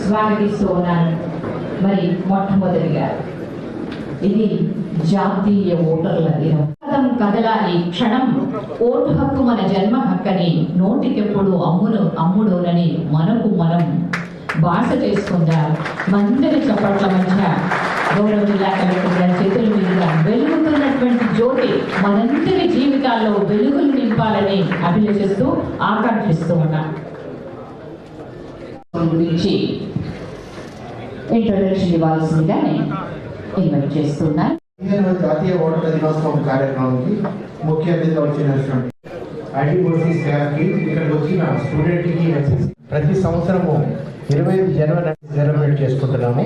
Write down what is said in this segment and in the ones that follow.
స్వాగతిస్తూ ఉన్నాను మరి మొట్టమొదటిగా ఇది జాతీయ ఓటర్ల దినం. కదలాలి క్షణం ఓటు హక్కు మన జన్మ హక్కని నోటికెప్పుడు అమ్మును అమ్ముడోనని మనకు మనం భాష చేసుకుందాం? మందరి చప్పట్ల మధ్య గౌరవ జిల్లా కలెక్టర్ గారి చేతుల మీదుగా వెలుగుతున్నటువంటి జ్యోతి మనందరి జీవితాల్లో వెలుగులు నింపాలని అభిలషిస్తూ ఆకాంక్షిస్తూ ఉన్నాం. గురించి ఇంట్రొడక్షన్ ఇవ్వాల్సిందిగా నేను ఇన్వైట్ చేస్తున్నాను జాతీయ ఓటర్ల దినోత్సవం కార్యక్రమానికి ముఖ్య అతిథిగా వచ్చినటువంటి ఐడిఓసి స్టాఫ్కి ఇక్కడికి వచ్చిన స్టూడెంట్కి ప్రతి సంవత్సరము ఇరవై జనవరి సెలబ్రేట్ చేసుకుంటున్నాము.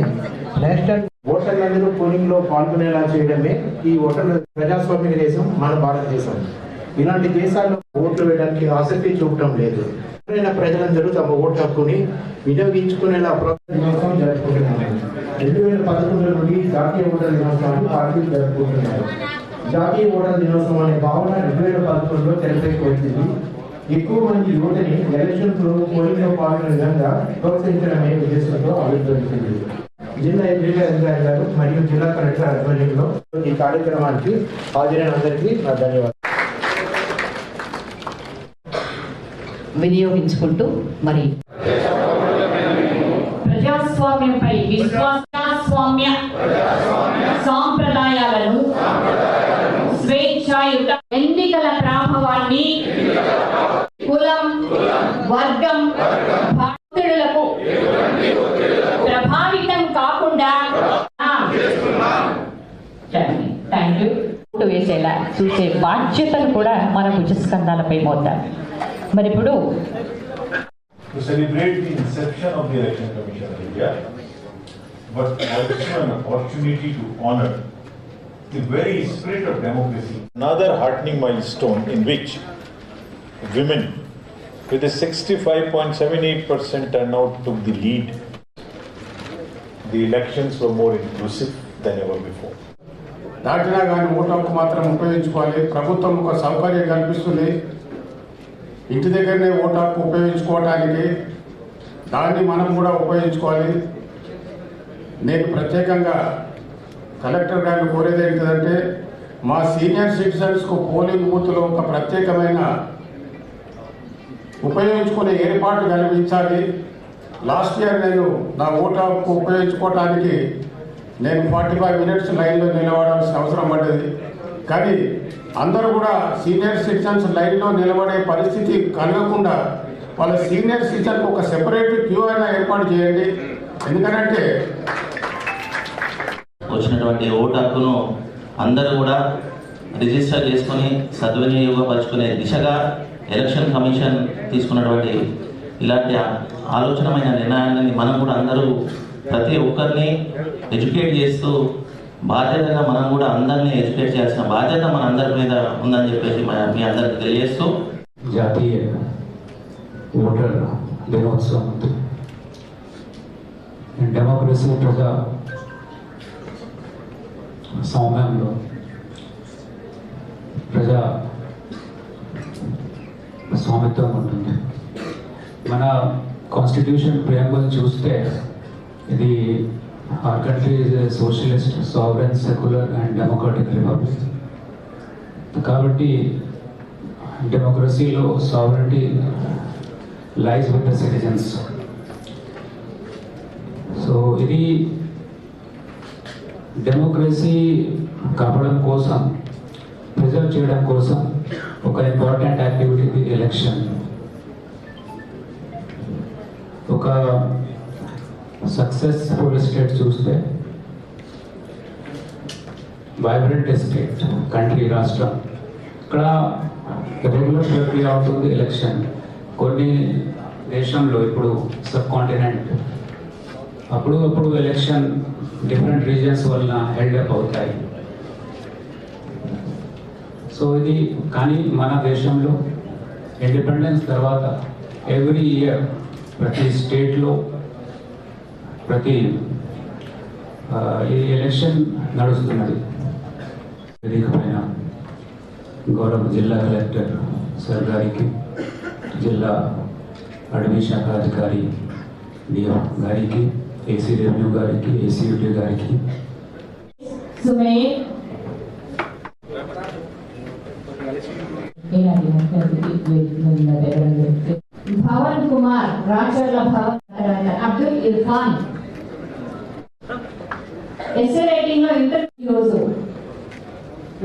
నేషనల్ ఓటర్లందరూ పోలింగ్లో పాల్గొనేలా చేయడమే ఈ ఓటర్ల ప్రజాస్వామిక దేశం మన భారతదేశం. ఇలాంటి దేశాల్లో ఓట్లు వేయడానికి ఆసక్తి చూపటం లేదు. ఎవరైనా ప్రజలందరూ తమ ఓటు హక్కుని వినియోగించుకునేలా దినోత్సవం జరుపుకుంటున్నాము. రెండు వేల పదకొండు నుండి జాతీయ ఓటర్ దినోత్సవాన్ని పార్టీలు జరుపుకుంటున్నారు జాతీయ ఓటర్ దినోత్సవం అనే భావన రెండు వేల పదకొండులో తెరపైకి వచ్చింది. ఎక్కువ మంది యువతని ఎలక్షన్ పోలింగ్ పాల్గొనే విధంగా ప్రోత్సహించడమే ఉద్దేశంతో ఆవిర్భవించింది. జిల్లా ఎంపీగా అధికారి గారు మరియు జిల్లా కలెక్టర్ ఆధ్వర్యంలో ఈ కార్యక్రమానికి హాజరైన అందరికీ నా ధన్యవాదాలు. వినియోగించుకుంటూ మరి ప్రజాస్వామ్యంపై విశ్వాసస్వామ్య సాంప్రదాయాలను చూసే బాధ్యతను కూడా మన భుజస్కంధాలపై మోద్దాం మరి ఇప్పుడు to celebrate the inception of the Election Commission of India, but also an opportunity to honor the very spirit of democracy. Another heartening milestone in which women with a 65.78% turnout took the lead. The elections were more inclusive than ever before. దాటినా కానీ vote హక్కు మాత్రం ఉపయోగించుకోవాలి. ప్రభుత్వం ఒక సౌకర్యం కల్పిస్తుంది. ఇంటి దగ్గరనే ఓటు హక్కు ఉపయోగించుకోవటానికి దాన్ని మనం కూడా ఉపయోగించుకోవాలి. నేను ప్రత్యేకంగా కలెక్టర్ గారిని కోరేది ఏంటంటే మా సీనియర్ సిటిజన్స్కు పోలింగ్ బూత్లో ఒక ప్రత్యేకమైన ఉపయోగించుకునే ఏర్పాటు కల్పించాలి. లాస్ట్ ఇయర్ నేను నా ఓటు హక్కు ఉపయోగించుకోవటానికి నేను ఫార్టీ ఫైవ్ మినిట్స్ లైన్లో నిలబడాల్సిన అవసరం పడ్డది. కానీ అందరూ కూడా సీనియర్ సిటిజన్స్ లైన్లో నిలబడే పరిస్థితి కలగకుండా వాళ్ళ సీనియర్ సిటిజన్కి ఒక సెపరేట్ క్యూ అయినా ఏర్పాటు చేయండి. ఎందుకంటే వచ్చినటువంటి ఓటు హక్కును అందరూ కూడా రిజిస్టర్ చేసుకొని సద్వినియోగపరుచుకునే దిశగా ఎలక్షన్ కమిషన్ తీసుకున్నటువంటి ఇలాంటి ఆలోచనమైన నిర్ణయాన్ని మనం కూడా అందరూ ప్రతి ఒక్కరిని ఎడ్యుకేట్ చేస్తూ బాధ్యతగా మనం కూడా అందరినీ ఎడ్యుకేట్ చేయాల్సిన బాధ్యత మన అందరి మీద ఉందని చెప్పేసి మీ అందరికి తెలియజేస్తూ జాతీయ ఓటర్ దినోత్సవం డెమోక్రసీ ప్రజా సౌమ్యంలో ప్రజా స్వామిత్వం ఉంటుంది. మన కాన్స్టిట్యూషన్ ప్రియాంబుల్ చూస్తే ఇది our country is socialist sovereign secular and democratic republic కాబట్టి డెమోక్రసీలో sovereignty lies with the citizens so ఇది డెమోక్రసీ కాపాడడం కోసం ప్రిజర్వ్ చేయడం కోసం ఒక ఇంపార్టెంట్ యాక్టివిటీ ఎలక్షన్ ఒక సక్సెస్ఫుల్ స్టేట్ చూస్తే వైబ్రెంట్ స్టేట్ కంట్రీ రాష్ట్రం. ఇక్కడ రెగ్యులర్ ప్రక్రియ అవుతుంది ఎలక్షన్ కొన్ని దేశంలో ఇప్పుడు సబ్ కాంటినెంట్ అప్పుడు అప్పుడు ఎలక్షన్ డిఫరెంట్ రీజన్స్ వలన హెల్డప్ అవుతాయి. సో ఇది కానీ మన దేశంలో ఇండిపెండెన్స్ తర్వాత ఎవ్రీ ఇయర్ ప్రతి స్టేట్లో ప్రతి ఆ, ఈ ఎలక్షన్ నడుస్తున్నది వేదిక పైన గౌరవ జిల్లా కలెక్టర్ సార్ గారికి జిల్లా అడవి శాఖ అధికారి డిఓ గారికి ఏసీ రెవెన్యూ గారికి ఏసీయూటీ గారికి సుమేర్ ఈనాటి ముఖ్య అతిథి వేదిక మీద జరగడం జరుగుతుంది. భవన్ కుమార్ రాచర్ల భవన్ తర్వాత అబ్దుల్ ఇర్ఫాన్ ఎస్ఏ రైటింగ్లో ఇంటర్వ్యూ రోజు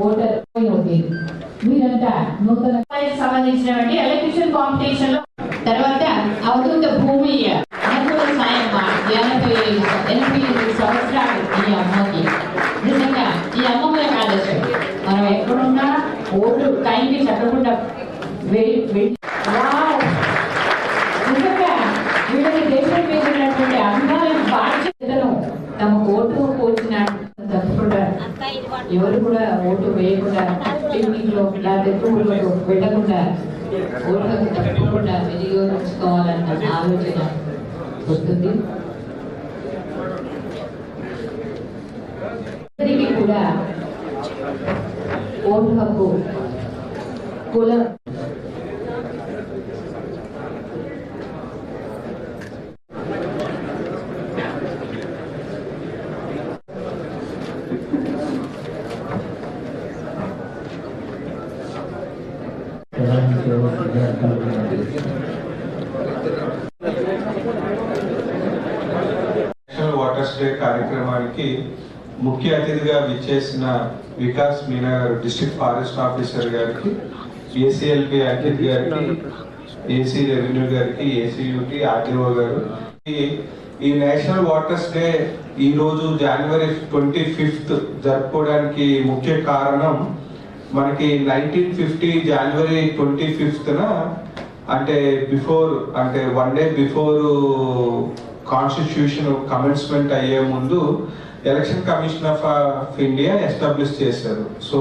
ఓటర్ ఉంది మీరంతా నూతన సంబంధించినటువంటి ఎలక్ట్రిషియన్ కాంపిటీషన్లో తర్వాత అవధూత భూమి అనుకూల సాయం ఎనభై ఎనభై ఎనిమిది సంవత్సరాలు ఈ అమ్మకి. నిజంగా ఈ అమ్మమ్మల ఆదర్శం మనం ఎక్కడున్నా ఓటు టైంకి చెప్పకుండా నిజంగా వీళ్ళకి దేశం మీద ఉన్నటువంటి బాధ్యతను తమ ఓటు పోల్చిన తప్పకుండా ఎవరు కూడా ఓటు వేయకుండా పిక్నిక్లో లేదా టూర్లకు వెళ్ళకుండా ఓట్లకు తప్పకుండా వినియోగించుకోవాలన్న ఆలోచన వస్తుంది. అందరికీ కూడా ఓటు హక్కు కులం నేషనల్ వాటర్స్ డే కార్యక్రమానికి ముఖ్య అతిథిగా విచ్చేసిన వికాస్ మీనా గారు డిస్ట్రిక్ట్ ఫారెస్ట్ ఆఫీసర్ గారికి ఏసీఎల్పి అంకిత్ గారికి ఏసీ రెవెన్యూ గారికి ఏసీయూటి ఆర్టీఓ గారు. ఈ- ఈ నేషనల్ వాటర్స్ డే ఈ రోజు జనవరి ట్వంటీ ఫిఫ్త్ జరుపుకోవడానికి ముఖ్య కారణం మనకి నైన్టీన్ ఫిఫ్టీ జనవరి ట్వంటీ ఫిఫ్త్న అంటే బిఫోర్ అంటే one day before constitution commencement అయ్యే ముందు election commission of of India establish చేశారు. సో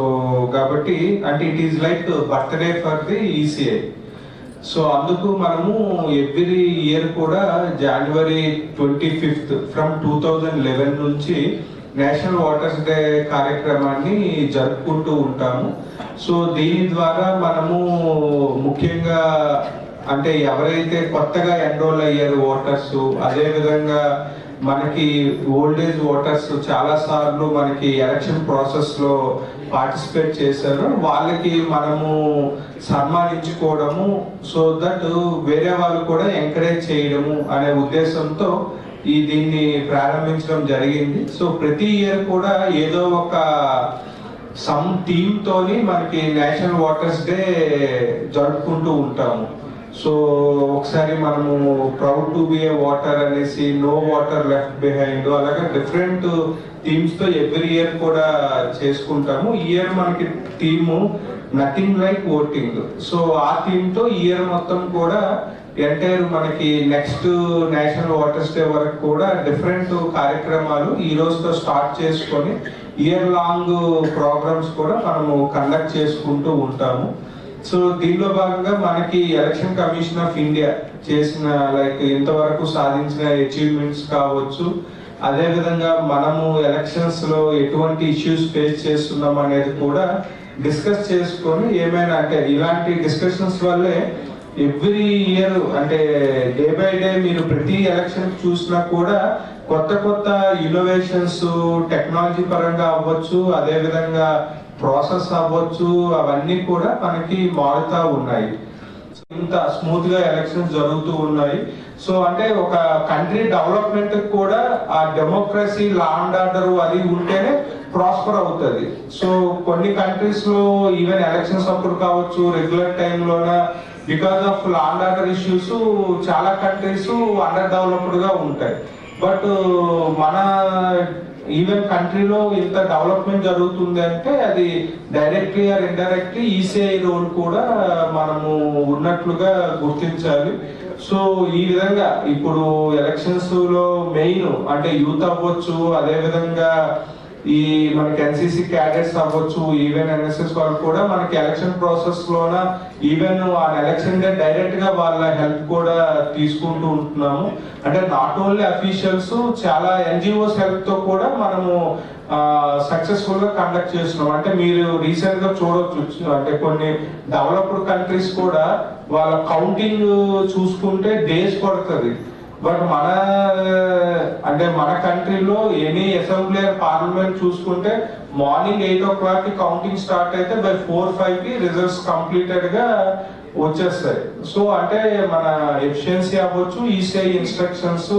కాబట్టి అంటే it is like birthday for the ECI. So అందుకు మనము ఎవ్రీ ఇయర్ కూడా జనవరి twenty fifth from two thousand eleven నుంచి నేషనల్ వాటర్స్ డే కార్యక్రమాన్ని జరుపుకుంటూ ఉంటాము. సో దీని ద్వారా మనము ముఖ్యంగా అంటే ఎవరైతే కొత్తగా ఎన్రోల్ అయ్యారు ఓటర్స్ అదేవిధంగా మనకి ఓల్డ్ ఏజ్ ఓటర్స్ చాలా సార్లు మనకి ఎలక్షన్ ప్రాసెస్లో పార్టిసిపేట్ చేశారు. వాళ్ళకి మనము సన్మానించుకోవడము సో దట్ వేరే వాళ్ళు కూడా ఎంకరేజ్ చేయడము అనే ఉద్దేశంతో ఈ దీన్ని ప్రారంభించడం జరిగింది. సో ప్రతి ఇయర్ కూడా ఏదో ఒక సమ్ థీమ్ తోని మనకి నేషనల్ వాటర్స్ డే జరుపుకుంటూ ఉంటాము. సో ఒకసారి మనము proud to be a voter అనేసి నో వాటర్ లెఫ్ట్ బిహైండ్ అలాగే డిఫరెంట్ థీమ్స్తో ఎవ్రీ ఇయర్ కూడా చేసుకుంటాము. ఇయర్ మనకి theme nothing like voting so ఆ థీమ్తో ఇయర్ మొత్తం కూడా ఎంటైర్ మనకి నెక్స్ట్ నేషనల్ వాటర్స్ డే వరకు కూడా డిఫరెంట్ కార్యక్రమాలు ఈ రోజుతో స్టార్ట్ చేసుకొని ఇయర్ లాంగ్ ప్రోగ్రామ్స్ కూడా మనము కండక్ట్ చేసుకుంటూ ఉంటాము. సో దీనిలో భాగంగా మనకి ఎలక్షన్ కమిషన్ ఆఫ్ ఇండియా చేసిన లైక్ ఇంతవరకు సాధించిన అచీవ్మెంట్స్ కావచ్చు. అదే విధంగా మనము ఎలక్షన్స్లో ఎటువంటి ఇష్యూస్ ఫేస్ చేస్తున్నాం అనేది కూడా డిస్కస్ చేసుకొని ఏమైనా అంటే ఇలాంటి డిస్కషన్స్ వల్లే ఎవ్రీ ఇయర్ అంటే డే బై డే మీరు ప్రతి ఎలక్షన్ చూసినా కూడా కొత్త కొత్త ఇన్నోవేషన్స్ టెక్నాలజీ పరంగా అవ్వచ్చు. అదే విధంగా ప్రాసెస్ అవ్వచ్చు అవన్నీ కూడా మనకి మారుతా ఉన్నాయి. ఇంత స్మూత్గా ఎలక్షన్స్ జరుగుతూ ఉన్నాయి. సో అంటే ఒక కంట్రీ డెవలప్మెంట్ కూడా ఆ డెమోక్రసీ లా అండ్ ఆర్డర్ అది ఉంటేనే ప్రాస్పర్ అవుతుంది. సో కొన్ని కంట్రీస్లో ఈవెన్ ఎలక్షన్స్ అప్పుడు కావచ్చు regular టైంలోన because of law and order issues చాలా కంట్రీస్ అండర్ డెవలప్డ్గా ఉంటాయి. బట్ మన ఈవెన్ కంట్రీలో ఇంత డెవలప్మెంట్ జరుగుతుంది అంటే అది directly or indirectly ECI role కూడా మనము ఉన్నట్లుగా గుర్తించాలి. సో ఈ విధంగా ఇప్పుడు ఎలక్షన్స్లో మెయిన్ అంటే యూత్ అవ్వచ్చు అదే విధంగా ఈ మనకి ఎన్సీసీ క్యాడెట్స్ అవ్వచ్చు ఈవెన్ ఎన్ఎస్ఎస్ వాళ్ళు కూడా మనకి ఎలక్షన్ ప్రాసెస్ లోన ఈవెన్ ఆ ఎలక్షన్గా డైరెక్ట్గా వాళ్ళ హెల్ప్ కూడా తీసుకుంటూ ఉంటున్నాము. అంటే నాట్ ఓన్లీ అఫీషియల్స్ చాలా ఎన్జిఓస్ హెల్ప్తో కూడా మనము సక్సెస్ఫుల్గా కండక్ట్ చేస్తున్నాం అంటే మీరు రీసెంట్గా చూడవచ్చు అంటే కొన్ని డెవలప్డ్ కంట్రీస్ కూడా వాళ్ళ కౌంటింగ్ చూసుకుంటే డేస్ పడుతుంది. బట్ మన అంటే మన కంట్రీలో ఎనీ అసెంబ్లీ పార్లమెంట్ చూసుకుంటే మార్నింగ్ ఎయిట్ ఓ క్లాక్కి కౌంటింగ్ స్టార్ట్ అయితే బై ఫోర్ ఫైవ్కి రిజల్ట్స్ కంప్లీటెడ్గా వచ్చేస్తాయి. సో అంటే మన ఎఫిషియన్సీ అవ్వచ్చు ఈసీఐ ఇన్స్ట్రక్షన్స్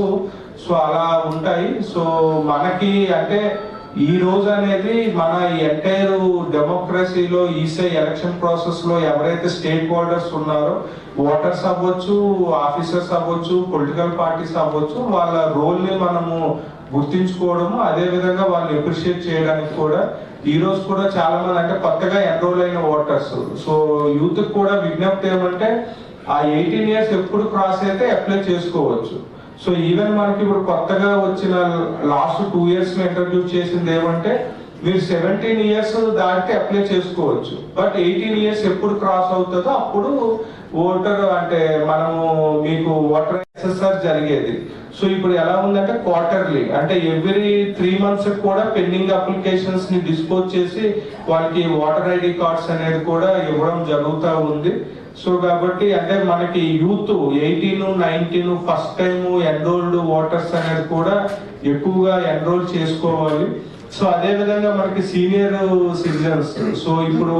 సో అలా ఉంటాయి. సో మనకి అంటే ఈ రోజు అనేది మన ఎంటైర్ డెమోక్రసీలో ఈసీఐ ఎలక్షన్ ప్రాసెస్లో ఎవరైతే స్టేక్ హోల్డర్స్ ఉన్నారో ఓటర్స్ అవ్వచ్చు ఆఫీసర్స్ అవ్వచ్చు పొలిటికల్ పార్టీస్ అవ్వచ్చు వాళ్ళ రోల్ని మనము గుర్తించుకోవడము అదే విధంగా వాళ్ళని అప్రిషియేట్ చేయడానికి కూడా ఈ రోజు కూడా చాలా మంది అంటే కొత్తగా ఎన్రోల్ అయిన ఓటర్స్. సో యూత్ కూడా విజ్ఞప్తి ఏమంటే ఆ ఎయిటీన్ ఇయర్స్ ఎప్పుడు క్రాస్ అయితే అప్లై చేసుకోవచ్చు. సో ఈవెన్ మనకి ఇప్పుడు కొత్తగా వచ్చిన లాస్ట్ టూ ఇయర్స్లో ఇంట్రడ్యూస్ చేసింది ఏమంటే మీరు సెవెంటీన్ ఇయర్స్ దాటితే అప్లై చేసుకోవచ్చు. బట్ ఎయిటీన్ ఇయర్స్ ఎప్పుడు క్రాస్ అవుతుందో అప్పుడు ఓటర్ అంటే మనము మీకు ఓటర్ ఎస్ఎస్ఆర్ జరిగేది. సో ఇప్పుడు ఎలా ఉందంటే క్వార్టర్లీ అంటే ఎవ్రీ త్రీ మంత్స్ కూడా పెండింగ్ అప్లికేషన్స్ని డిస్పోజ్ చేసి వాళ్ళకి ఓటర్ ఐడి కార్డ్స్ అనేది కూడా ఇవ్వడం జరుగుతూ ఉంది. సో కాబట్టి అంటే మనకి youth eighteen nineteen first time enrolled voters అనేది కూడా ఎక్కువగా ఎన్రోల్ చేసుకోవాలి. సో అదే విధంగా మనకి సీనియర్ సిటిజన్స్ సో ఇప్పుడు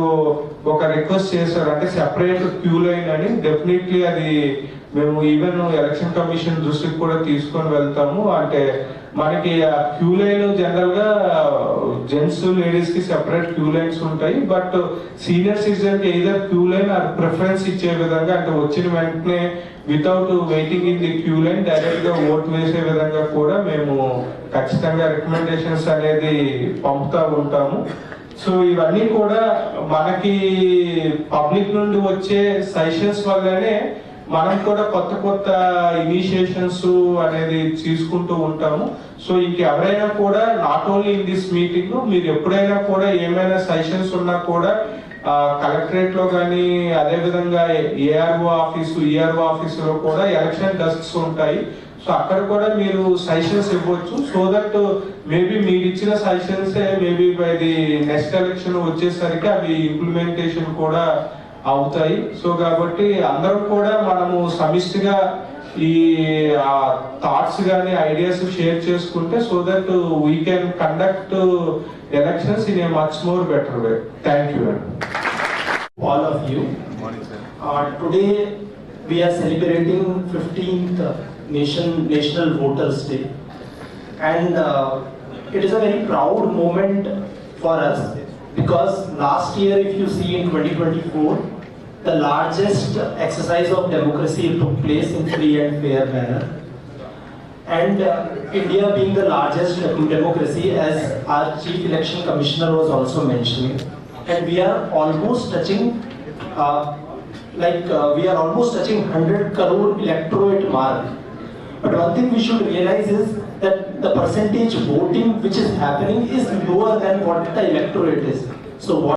ఒక రిక్వెస్ట్ చేశారు. అంటే సెపరేట్ క్యూ లైన్ అని. డెఫినెట్లీ అది మేము ఈవెన్ ఎలక్షన్ కమిషన్ దృష్టికి కూడా తీసుకొని వెళ్తాము. అంటే మనకి ఆ క్యూ లైన్ జనరల్గా జెంట్స్ లేడీస్కి సెపరేట్ క్యూ లైన్స్ ఉంటాయి. But senior సిటిజన్కి either queue line or preference ఇచ్చే విధంగా అంటే వచ్చిన వెంటనే without waiting in the queue line డైరెక్ట్గా ఓట్ వేసే విధంగా కూడా మేము ఖచ్చితంగా రికమెండేషన్స్ అనేది పంపుతా ఉంటాము. సో ఇవన్నీ కూడా మనకి పబ్లిక్ నుండి వచ్చే సజెషన్స్ వల్లనే మనం కూడా కొత్త కొత్త ఇనిషియేషన్స్ అనేది తీసుకుంటూ ఉంటాము. సో ఇంకెవరైనా కూడా not only in this meeting మీరు ఎప్పుడైనా కూడా ఏమైనా సజెషన్స్ ఉన్నా కూడా కలెక్టరేట్లో కానీ అదే విధంగా ఏఆర్ఓ ఆఫీసు ఈఆర్ఓ ఆఫీసులో కూడా ఎలక్షన్ డెస్క్స్ ఉంటాయి. సో అక్కడ కూడా మీరు సజెషన్స్ ఇవ్వచ్చు. సో దట్ మేబీ మీరు ఇచ్చిన suggestions maybe by the next election వచ్చేసరికి అవి ఇంప్లిమెంటేషన్ కూడా అవుతాయి సో కాబట్టి అందరూ కూడా మనము సమిష్టిగా ఈ థాట్స్ కానీ ఐడియాస్ షేర్ చేసుకుంటే so that we can conduct elections in a much more better way thank you all of you today we we're celebrating fifteenth nation national voters day and it is a very proud moment for us because last year, if you see in 2024, the largest exercise of democracy took place in free and fair manner. And uh, India being the largest democracy, as our Chief Election Commissioner was also mentioning, and we are almost touching, uh, like uh, we are almost touching 100 crore electorate mark. But one thing we should realize is the percentage voting which is happening is lower than what the electorate is. So what